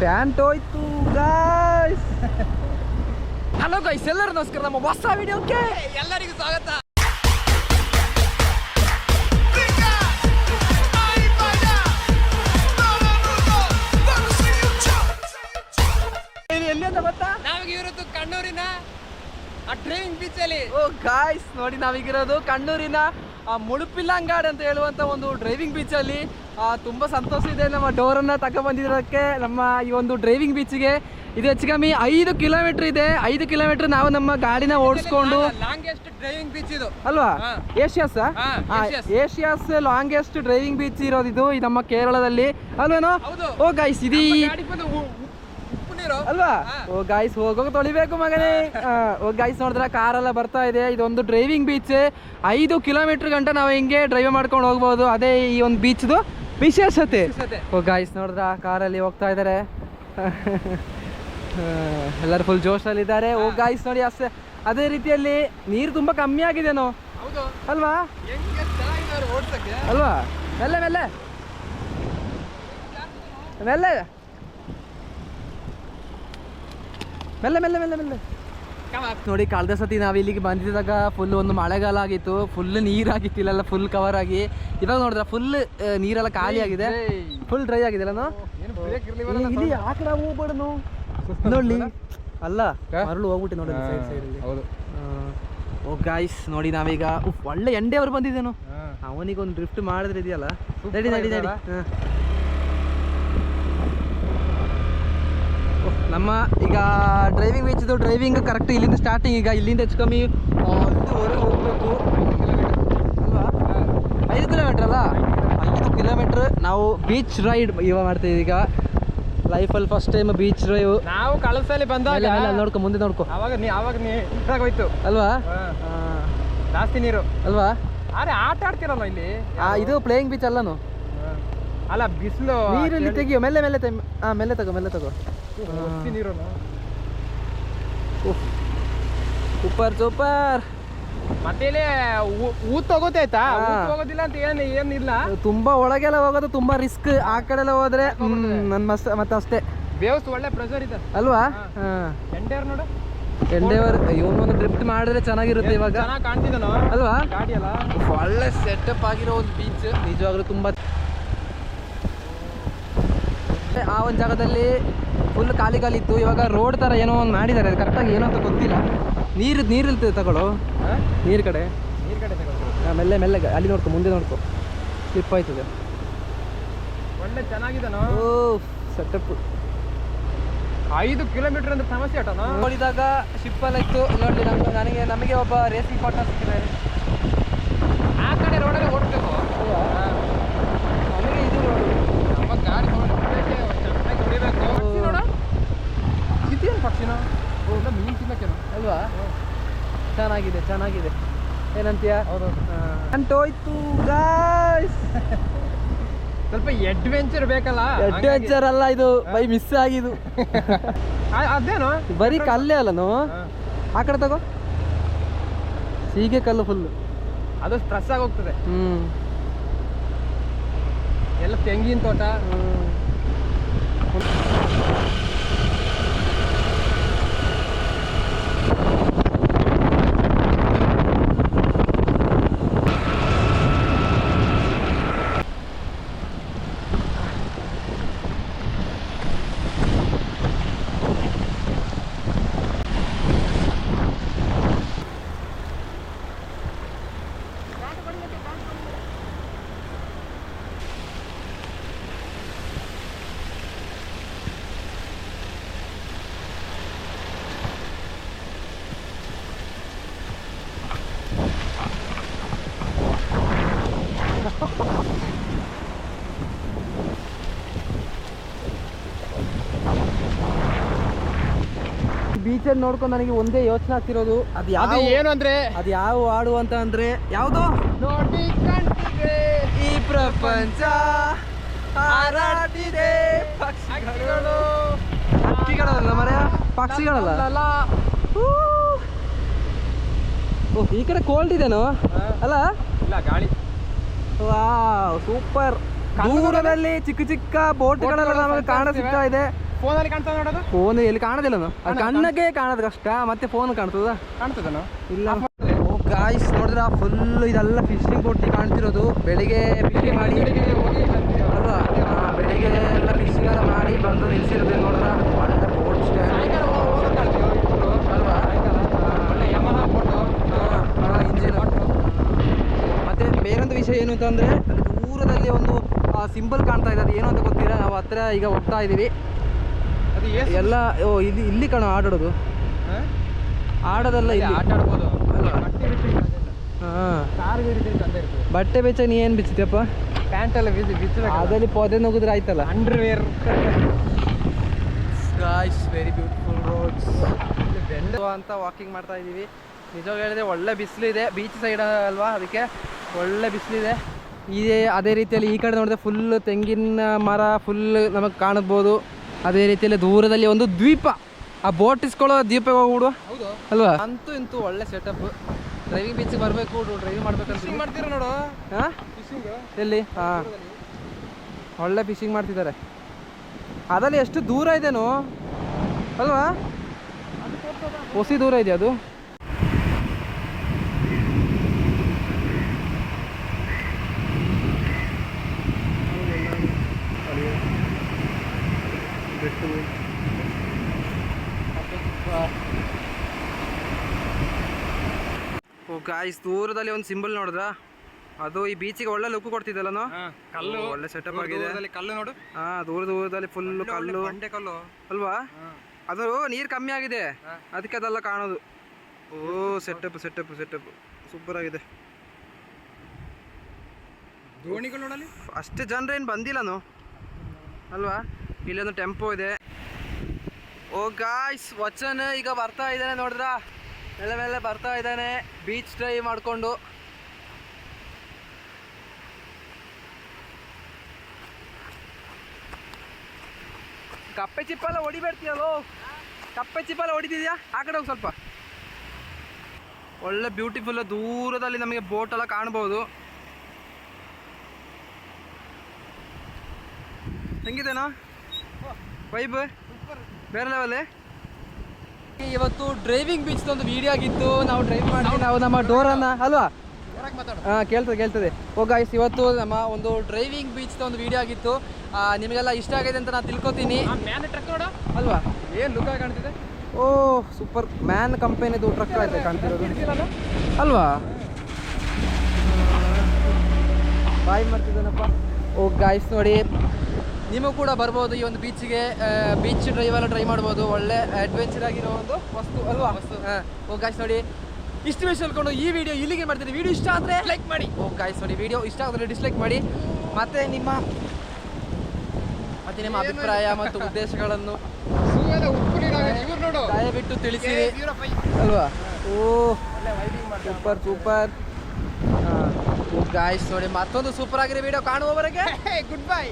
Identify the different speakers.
Speaker 1: Pant ಹೋಯ್ತು guys hello guys ಎಲ್ಲರೂ ನಮಸ್ಕಾರ ನಮ್ಮ ಹೊಸ ವಿಡಿಯೋಕ್ಕೆ ಎಲ್ಲರಿಗೂ ಸ್ವಾಗತ. ಎಲ್ಲಿ ಅಂತ ಗೊತ್ತಾ?
Speaker 2: ನಾವೀಗ ಇರೋದು ಕಣ್ಣೂರಿನ ಆ ಡ್ರೈವಿಂಗ್ ಬೀಚ್ ಅಲ್ಲಿ.
Speaker 1: ಓ ಗಾಯ್ಸ್ ನೋಡಿ ನಾವೀಗಿರೋದು ಕಣ್ಣೂರಿನ ಆ, ಮುಳುಪಿಲ್ಲಂಗಾಡ್ ಅಂತ ಹೇಳುವಂತ ಒಂದು ಡ್ರೈವಿಂಗ್ ಬೀಚ್ ಅಲ್ಲಿ. ತುಂಬಾ ಸಂತೋಷ ಇದೆ ನಮ್ಮ ಡೋರನ್ನು ತಗೊಬಂದಿರೋದಕ್ಕೆ ನಮ್ಮ ಈ ಒಂದು ಡ್ರೈವಿಂಗ್ ಬೀಚ್ಗೆ ಇದು ಹೆಚ್ಚು ಕಮ್ಮಿ ಐದು ಕಿಲೋಮೀಟರ್ ಇದೆ. ಐದು ಕಿಲೋಮೀಟರ್ ನಾವು ನಮ್ಮ ಗಾಡಿನ ಓಡಿಸ್ಕೊಂಡು
Speaker 2: ಲಾಂಗೆಸ್ಟ್ ಡ್ರೈವಿಂಗ್ ಬೀಚ್ ಇದು.
Speaker 1: ಅಲ್ವಾ. Asia's
Speaker 2: Asia's.
Speaker 1: Longest driving beach ಇರೋದು ಇದು ನಮ್ಮ ಕೇರಳದಲ್ಲಿ. ಅಲ್ವೇನೋ? ಓ ಗಾಯ್ಸ್ ಇದು ಅಲ್ವಾ? ಓ ಗಾಯ್ಸ್ ಹೋಗೋಗ ತೊಳಿಬೇಕು ಮಗನೇ. ಓ ಗಾಯ್ಸ್ ನೋಡಿದ್ರೆ ಎಲ್ಲ ಬರ್ತಾ ಇದೆ. ಇದೊಂದು ಡ್ರೈವಿಂಗ್ ಬೀಚ್ ಐದು ಕಿಲೋಮೀಟರ್ ಗಂಟ ನಾವು ಹಿಂಗೆ ಡ್ರೈವ್ ಮಾಡ್ಕೊಂಡು ಹೋಗ್ಬೋದು. ಅದೇ ಈ ಒಂದು ಬೀಚ್ದು ವಿಶೇಷತೆ ಗಾಯ್ಸ್ ನೋಡಿದ್ರ? ಕಾರಲ್ಲಿ ಹೋಗ್ತಾ ಇದ್ದಾರೆ ಎಲ್ಲರೂ ಫುಲ್ ಜೋಶಲ್ಲಿ ಇದ್ದಾರೆ. ಓ ಗಾಯ್ಸ್ ನೋಡಿ ಅಷ್ಟೇ ಅದೇ ರೀತಿಯಲ್ಲಿ ನೀರು ತುಂಬಾ ಕಮ್ಮಿ ಆಗಿದೆನೋ ಅಲ್ವಾ? ಅಲ್ವಾ? ಮೆಲ್ಲ ಮೆಲ್ಲೆ ಮೆಲ್ಲೆ. ಮೆಲ್ಲ. ಮೆಲ್ಲೆ ಮೆಲ್ಲೆ ಮೆಲ್ಲೆ. ನೋಡಿ ಕಳೆದ ಸತಿ ನಾವು ಇಲ್ಲಿಗೆ ಬಂದಿದ್ದಾಗ ಫುಲ್ ಒಂದು ಮಳೆಗಾಲ ಆಗಿತ್ತು. ಫುಲ್ ನೀರಾಗಿತ್ತು ಇಲ್ಲೆಲ್ಲ ಫುಲ್ ಕವರ್ ಆಗಿ. ಇವಾಗ ನೋಡಿದ್ರೆ ಫುಲ್ ನೀರೆಲ್ಲ ಖಾಲಿ ಆಗಿದೆ. ಫುಲ್ ಡ್ರೈ ಆಗಿದೆ ನೋಡಿ. ಅಲ್ಲ ಮರಳು ಹೋಗ್ಬಿಟ್ಟು ನೋಡಿ ಸೈಡ್ ಸೈಡಲ್ಲಿ ಓ ಗಾಯ್ಸ್ ನೋಡಿ ನಾವೀಗ ಒಳ್ಳೆ ಎಂಡೆ ಅವ್ರು ಬಂದಿದ್ದೇನು. ಅವನಿಗೆ ಒಂದು ಡ್ರಿಫ್ಟ್ ಮಾಡಿದ್ರೆ ಇದೆಯಲ್ಲ? ನಡಿ ನಡಿ ನಡಿ. ಹ. ನಮ್ಮ ಈಗ ಡ್ರೈವಿಂಗ್ ಬೀಚ್ದು ಡ್ರೈವಿಂಗ್ ಕರೆಕ್ಟ್ ಇಲ್ಲಿಂದ ಸ್ಟಾರ್ಟಿಂಗ್ ಈಗ ಇಲ್ಲಿಂದ ಹೆಚ್ಚು ಕಮ್ಮಿ ಹೋಗಬೇಕು. ಹೋಗ್ಬೇಕು ಅಲ್ವಾ? ಐದು ಕಿಲೋಮೀಟ್ರ್ ಅಲ್ಲ? ಐದು ಕಿಲೋಮೀಟ್ರ್ ನಾವು ಬೀಚ್ ರೈಡ್ ಇವಾಗ ಮಾಡ್ತೀವಿ ಈಗ. ಲೈಫಲ್ಲಿ ಫಸ್ಟ್ ಟೈಮ್ ಬೀಚ್ ಡ್ರೈವ್
Speaker 2: ನಾವು ಕಳಸಲ್ಲಿ ಬಂದಾಗ
Speaker 1: ನೋಡ್ಕೊ ಮುಂದೆ ನೋಡ್ಕೊ.
Speaker 2: ಅವಾಗ ನೀ ಅವಾಗ ಹೋಯ್ತು
Speaker 1: ಅಲ್ವಾ.
Speaker 2: ಜಾಸ್ತಿ ನೀರು.
Speaker 1: ಅಲ್ವಾ?
Speaker 2: ಅರೆ ಆಟ ಆಡ್ತಿರಲ್ಲ ಇಲ್ಲಿ?
Speaker 1: ಇದು ಪ್ಲೇಯಿಂಗ್ ಬೀಚ್ ಅಲ್ಲನು
Speaker 2: ಅಲ್ಲ ಬಿಸಿಲು
Speaker 1: ನೀರಲ್ಲಿ ತೆಗಿಯೋ ಮೆಲ್ಲೆ ಮೆಲ್ಲೆ ಹಾ ಹಾಂ ಮೆಲ್ಲೆ ತಗೋ ಮೆಲ್ಲೆ ತಗೋ.
Speaker 2: ನೀರು
Speaker 1: ಸೂಪರ್ ಸೂಪರ್.
Speaker 2: ಮತ್ತೆ ಇಲ್ಲಿ ಊತ್ ತಗೋತೈತಾ. ಹೋಗೋದಿಲ್ಲ ಅಂತ ಏನು ಏನಿಲ್ಲ
Speaker 1: ತುಂಬಾ ಒಳಗೆಲ್ಲ ಹೋಗೋದು ತುಂಬಾ ರಿಸ್ಕ್ ಆ ಕಡೆ ಎಲ್ಲ ಹೋದ್ರೆ ನನ್ನ ಮಸ್ತ್ ಮತ್ತೆ ಅಷ್ಟೇ
Speaker 2: ಬೇವಸ್ ಒಳ್ಳೆ ಪ್ರೆಷರ್ ಇದೆ.
Speaker 1: ಅಲ್ವಾ?
Speaker 2: ಎಂಡೇರ್ ನೋಡು.
Speaker 1: ಎಂಡೇವರ್ ಇವನೊಂದು ಡ್ರಿಫ್ಟ್ ಮಾಡಿದ್ರೆ ಚೆನ್ನಾಗಿರುತ್ತೆ ಇವಾಗ.
Speaker 2: ಚೆನ್ನಾಗಿ ಕಾಣ್ತಿದ್ದಾನ?
Speaker 1: ಅಲ್ವಾ?
Speaker 2: ಗಾಡಿ ಅಲ್ಲ
Speaker 1: ಒಳ್ಳೆ ಸೆಟಪ್ ಆಗಿರೋ ಒಂದು ಬೀಚ್ ನಿಜವಾಗ್ಲೂ ತುಂಬಾ ಆ ಒಂದು ಜಾಗದಲ್ಲಿ ಫುಲ್ ಖಾಲಿ ಖಾಲಿ ಇತ್ತು. ಇವಾಗ ರೋಡ್ ತರ ಏನೋ ಒಂದು ಮಾಡಿದ್ದಾರೆ. ಅದು ಕರೆಕ್ಟಾಗಿ ಏನೋ ಅಂತ ಗೊತ್ತಿಲ್ಲ. ನೀರು ನೀರು ತಗೊಳ್ಳೋ? ನೀರು ಕಡೆ?
Speaker 2: ನೀರು ಕಡೆ
Speaker 1: ತಗೊಳ್ಳಿ ಮೆಲ್ಲೆ ಮೆಲ್ಲೆ ಅಲ್ಲಿ ನೋಡ್ಕೊ ಮುಂದೆ ನೋಡ್ಕೊ. ಸ್ಲಿಪ್ ಆಯ್ತದೆ
Speaker 2: ಒಳ್ಳೆ ಚೆನ್ನಾಗಿದೆ
Speaker 1: ಓ ಸೆಟಪ್
Speaker 2: ಐದು ಕಿಲೋಮೀಟರ್ ಅಂದ್ರೆ ಸಮಸ್ಯೆ ಆಟನೋ?
Speaker 1: ನೋಡಿದಾಗ ಶಿಪ್ಪಲ್ಲಿ ಇತ್ತು. ನೋಡಿ ನಮ್ಗೆ ನನಗೆ ನಮಗೆ ಒಬ್ಬ ರೇಸಿಂಗ್ ಪಾರ್ಟ್ನರ್ ಸಿಕ್ಕಿದ್ದಾರೆ
Speaker 2: ಆ ಕಡೆ ರೋಡಲ್ಲಿ ಓಡಿಸ್ಬೇಕು
Speaker 1: ನಮಗೆ ಇದು ನೋಡು
Speaker 2: ನಮ್ಮ ಗಾಡಿ ಹೊಡಿಬೇಕು ಚೆನ್ನಾಗಿ ಹೊಡಿಬೇಕು ಪಕ್ಷಿ ನೋಡು ಇದೇನು ಪಕ್ಷಿನೋ ಓ ಮೀನು ತಿನ್ನಕ್ಕೇನು
Speaker 1: ಅಲ್ವಾ ಚೆನ್ನಾಗಿದೆ ಚೆನ್ನಾಗಿದೆ
Speaker 2: ಹೌದು
Speaker 1: ಅಂಟೋಯ್ತು ಗಾಯ್ಸ್
Speaker 2: ಸ್ವಲ್ಪ ಅಡ್ವೆಂಚರ್ ಬೇಕಲ್ಲ?
Speaker 1: ಅಡ್ವೆಂಚರ್ ಅಲ್ಲ ಇದು. ಬೈ ಮಿಸ್ ಆಗಿದು
Speaker 2: ಅದೇನು?
Speaker 1: ಬರೀ ಕಲ್ಲೇ ಅಲ್ಲನು
Speaker 2: ನೋ
Speaker 1: ಆ ಕಡೆ ತಗೋ. ಸೀಗೆ ಕಲ್ಲು ಫುಲ್
Speaker 2: ಅದು ಸ್ಟ್ರೆಸ್ ಆಗಿ ಹೋಗ್ತದೆ.
Speaker 1: ಹ್ಮ್.
Speaker 2: ಎಲ್ಲ ತೆಂಗಿನ ತೋಟ.
Speaker 1: ಬೀಚಲ್ಲಿ ನೋಡ್ಕೊಂಡು ನನಗೆ ಒಂದೇ ಯೋಚನೆ ಆಗ್ತಿರೋದು ಅದು
Speaker 2: ಅದು
Speaker 1: ಯಾವ
Speaker 2: ಏನು ಅಂದ್ರೆ?
Speaker 1: ಅದು ಯಾವ ಹಾಡು ಅಂತ ಅಂದ್ರೆ ಯಾವುದು?
Speaker 2: ನೋಡಿ ಕಂಡಿದೆ.
Speaker 1: ಈ ಪ್ರಪಂಚ ಹಾರಾಡಿದೆ.
Speaker 2: ಪಕ್ಷಿಗಳು.
Speaker 1: ಪಕ್ಷಿಗಳಲ್ಲ ಮರ ಪಕ್ಷಿಗಳಲ್ಲ. ಓ ಈ ಕಡೆ ಕೋಲ್ಡ್ ಇದೇನೋ? ಅಲ್ಲ?
Speaker 2: ಇಲ್ಲ ಗಾಳಿ.
Speaker 1: ವಾ ಸೂಪರ್. ದೂರದಲ್ಲಿ ಚಿಕ್ಕ ಚಿಕ್ಕ ಬೋಟ್ಗಳೆಲ್ಲ ನಮಗೆ ಕಾಣ ಸಿಗ್ತಾ ಇದೆ.
Speaker 2: ಫೋನಲ್ಲಿ ಕಾಣ್ತದ ನೋಡೋದು?
Speaker 1: ಫೋನ್ ಎಲ್ಲಿ ಕಾಣೋದಿಲ್ಲ ಅದು ಕಣ್ಣಕ್ಕೆ ಕಾಣೋದು ಕಷ್ಟ ಮತ್ತೆ ಫೋನ್ ಕಾಣ್ತದ.
Speaker 2: ಕಾಣ್ತದನು?
Speaker 1: ಇಲ್ಲ. ಓ ಗಾಯ್ಸ್ ನೋಡಿದ್ರ? ಫುಲ್ ಇದೆಲ್ಲ ಫಿಶಿಂಗ್ ಬೋಟ್ ಕಾಣ್ತಿರೋದು. ಬೆಳಿಗ್ಗೆ ಫಿಶಿಂಗ್ ಮಾಡಿ. ಅಲ್ವಾ ಬೆಳಿಗ್ಗೆ ಎಲ್ಲ ಫಿಶಿಂಗ್ ಎಲ್ಲ ಮಾಡಿ ಬಂದು ನಿಲ್ಸಿರೋದು ನೋಡಿದ್ರ? ಒಳ್ಳೆ ಬೋಟ್ ಅಲ್ವಾ? ಇಂಜಿನ್ ಮತ್ತೆ ಬೇರೊಂದು ವಿಷಯ ಏನು ಅಂತಂದ್ರೆ ಅಲ್ಲಿ ದೂರದಲ್ಲಿ ಒಂದು ಸಿಂಬಲ್ ಕಾಣ್ತಾ ಇದೆ. ಅದು ಏನು ಅಂತ ಗೊತ್ತಿಲ್ಲ. ನಾವು ಹತ್ರ ಈಗ ಹೋಗ್ತಾ
Speaker 2: ಏಸ್
Speaker 1: ಎಲ್ಲ ಓ ಇಲ್ಲಿ ಇಲ್ಲಿ ಕಣ ಆಡೋದು. ಆಡೋದಲ್ಲ ಇಲ್ಲಿ.
Speaker 2: ಆಟ ಆಡ್ಬೋದು? ಬಟ್ಟೆ
Speaker 1: ಬೆಚ್ಚ ನೀ ಏನು ಬಿಚ್ಚಿದ್ಯಪ್ಪ?
Speaker 2: ಪ್ಯಾಂಟ್ ಎಲ್ಲ
Speaker 1: ಅದರಲ್ಲಿ ಪೊದೆ ನುಗಿದ್ರೆ ಆಯ್ತಲ್ಲ?
Speaker 2: Underwear
Speaker 1: guys very beautiful roads ಅಂತ ವಾಕಿಂಗ್ ಮಾಡ್ತಾ ಇದ್ದೀವಿ. ನಿಜವಾಗಿ ಹೇಳಿದ್ರೆ ಒಳ್ಳೆ ಬಿಸಿಲಿದೆ ಬೀಚ್ ಸೈಡ್ ಅಲ್ವಾ ಅದಕ್ಕೆ? ಒಳ್ಳೆ ಬಿಸಿಲಿದೆ ಇದೇ. ಅದೇ ರೀತಿಯಲ್ಲಿ ಈ ಕಡೆ ನೋಡಿದ್ರೆ ಫುಲ್ ತೆಂಗಿನ ಮರ ಫುಲ್ ನಮಗೆ ಕಾಣಬಹುದು ಅದೇ ರೀತಿಯಲ್ಲಿ ದೂರದಲ್ಲಿ ಒಂದು ದ್ವೀಪ. ಆ ಬೋಟ್ ಇಸ್ಕೊಳ್ಳೋ ದ್ವೀಪ ಹೋಗ್ಬಿಡುವ
Speaker 2: ಹೌದು.
Speaker 1: ಅಲ್ವಾ? ಅಂತೂ ಇಂತೂ ಒಳ್ಳೆ ಸೆಟಪ್ ಡ್ರೈವಿಂಗ್ ಬೀಚಿಗೆ ಬರಬೇಕು ಡ್ರೈವಿಂಗ್ ಮಾಡ್ಬೇಕಂತ
Speaker 2: ಮಾಡ್ತೀರ ನೋಡು?
Speaker 1: ಹಾಂ
Speaker 2: ಫಿಶಿಂಗ್
Speaker 1: ಎಲ್ಲಿ? ಹಾಂ ಒಳ್ಳೆ ಫಿಶಿಂಗ್ ಮಾಡ್ತಿದ್ದಾರೆ. ಅದರಲ್ಲಿ ಎಷ್ಟು ದೂರ ಇದೆನೋ ಅಲ್ವಾ? ಹೊಸಿ ದೂರ ಇದೆ ಅದು ಓ ಗಾಯ್ಸ್ ದೂರದಲ್ಲಿ ಒಂದು ಸಿಂಬಲ್ ನೋಡಿದ್ರ? ಅದು ಈ ಬೀಚಿಗೆ ಒಳ್ಳೆ ಲುಕ್ ಕೊಡ್ತಿದ್ದಲ್ಲ
Speaker 2: ಕಲ್ಲು.
Speaker 1: ಒಳ್ಳೆ ಸೆಟಪ್ ಆಗಿದೆ.
Speaker 2: ಕಲ್ಲು ನೋಡು.
Speaker 1: ಹಾ ದೂರ ದೂರದಲ್ಲಿ ಫುಲ್ ಕಲ್ಲು.
Speaker 2: ಬಂಡೆ ಕಲ್ಲು.
Speaker 1: ಅಲ್ವಾ? ಅದು ನೀರು ಕಮ್ಮಿ ಆಗಿದೆ. ಅದಕ್ಕೆ ಅದೆಲ್ಲ ಕಾಣೋದು. Oh setup setup setup super ಆಗಿದೆ.
Speaker 2: ದೋಣಿಗಳು ನೋಡಲಿ
Speaker 1: ಅಷ್ಟು ಜನರು ಏನು ಬಂದಿಲ್ಲನು ಅಲ್ವಾ? ಇಲ್ಲೊಂದು ಟೆಂಪೋ ಇದೆ. ಓ ಗಾಯ್ಸ್ ವಚನ್ ಈಗ ಬರ್ತಾ ಇದ್ದಾನೆ ನೋಡಿದ್ರ? ಮೇಲೆ ಮೇಲೆ ಬರ್ತಾ ಇದ್ದಾನೆ. ಬೀಚ್ ಡ್ರೈವ್ ಮಾಡಿಕೊಂಡು. ಕಪ್ಪೆ ಚಿಪ್ಪೆಲ್ಲ ಹೊಡಿಬೇಡ್ತೀಯಲ್ಲೋ? ಕಪ್ಪೆ ಚಿಪ್ಪೆಲ್ಲ ಹೊಡಿತಿದ್ಯಾ? ಆ ಕಡೆ ಹೋಗಿ ಸ್ವಲ್ಪ. ಒಳ್ಳೆ ಬ್ಯೂಟಿಫುಲ್ ದೂರದಲ್ಲಿ ನಮಗೆ ಬೋಟ್ ಎಲ್ಲ ಕಾಣ್ಬೋದು. ಹೆಂಗಿದೆನಾ? ವೈಬ್ ಬೇರೆ ಲೆವೆಲ್ ಇವತ್ತು ಡ್ರೈವಿಂಗ್ ಬೀಚ್ ಒಂದು ವಿಡಿಯೋ ಆಗಿತ್ತು. ನಾವು ಡ್ರೈವ್ ಮಾಡಿ ನಾವು ನಮ್ಮ ಡೋರನ್ನ ಅಲ್ವಾ? ಹಾಂ ಕೇಳ್ತದೆ ಕೇಳ್ತದೆ. ಓ ಗಾಯ್ಸ್ ಇವತ್ತು ನಮ್ಮ ಒಂದು ಡ್ರೈವಿಂಗ್ ಬೀಚ್ ಒಂದು ವಿಡಿಯೋ ಆಗಿತ್ತು. ನಿಮಗೆಲ್ಲ ಇಷ್ಟ ಆಗಿದೆ ಅಂತ ನಾನು ತಿಳ್ಕೊತೀನಿ. ಅಲ್ವಾ?
Speaker 2: ಏನ್ ಲುಕ್ ಕಾಣ್ತಿದೆ?
Speaker 1: ಓ ಸೂಪರ್ ಮ್ಯಾನ್ ಕಂಪನಿದು ಟ್ರಕ್ ಆಯ್ತು ಕಾಣ್ತಿರೋದು? ಅಲ್ವಾ? ಬಾಯ್ ಮಾಡ್ತಿದ್ದಾನಪ್ಪ. ಓ ಗಾಯ್ಸ್ ನೋಡಿ. ನೀವು ಕೂಡ ಬರ್ಬೋದು ಈ ಒಂದು ಬೀಚ್ಗೆ ಬೀಚ್ ಡ್ರೈವ್ ಎಲ್ಲ ಟ್ರೈ ಮಾಡ್ಬೋದು. ಒಳ್ಳೆ ಅಡ್ವೆಂಚರ್ ಆಗಿರೋ ಒಂದು ವಸ್ತು ಅಲ್ವಾ? ಹಾಂ. ಓ ಗಾಯ್ಸ್ ನೋಡಿ ಇಷ್ಟು ವಿಷಯ ಹೇಳ್ಕೊಂಡು ಈ ವಿಡಿಯೋ ಇಲ್ಲಿಗೆ ಮಾಡ್ತೀನಿ. ವಿಡಿಯೋ ಇಷ್ಟ ಆದರೆ ಲೈಕ್ ಮಾಡಿ. ಓ ಗಾಯ್ಸ್ ನೋಡಿ ವಿಡಿಯೋ ಇಷ್ಟ ಆದರೆ ಡಿಸ್ಲೈಕ್ ಮಾಡಿ. ಮತ್ತೆ ನಿಮ್ಮ ಮತ್ತೆ ನಿಮ್ಮ ಅಭಿಪ್ರಾಯ ಮತ್ತು ಉದ್ದೇಶಗಳನ್ನು ದಯವಿಟ್ಟು
Speaker 2: ತಿಳಿಸಿ.
Speaker 1: ಅಲ್ವಾ? ಓ ಸೂಪರ್ ಸೂಪರ್ ಗಾಯ್ಸ್ ನೋಡಿ ಮತ್ತೊಂದು ಸೂಪರ್ ಆಗಿರೋ ವಿಡಿಯೋ ಕಾಣುವವರೆಗೆ
Speaker 2: ಗುಡ್ ಬೈ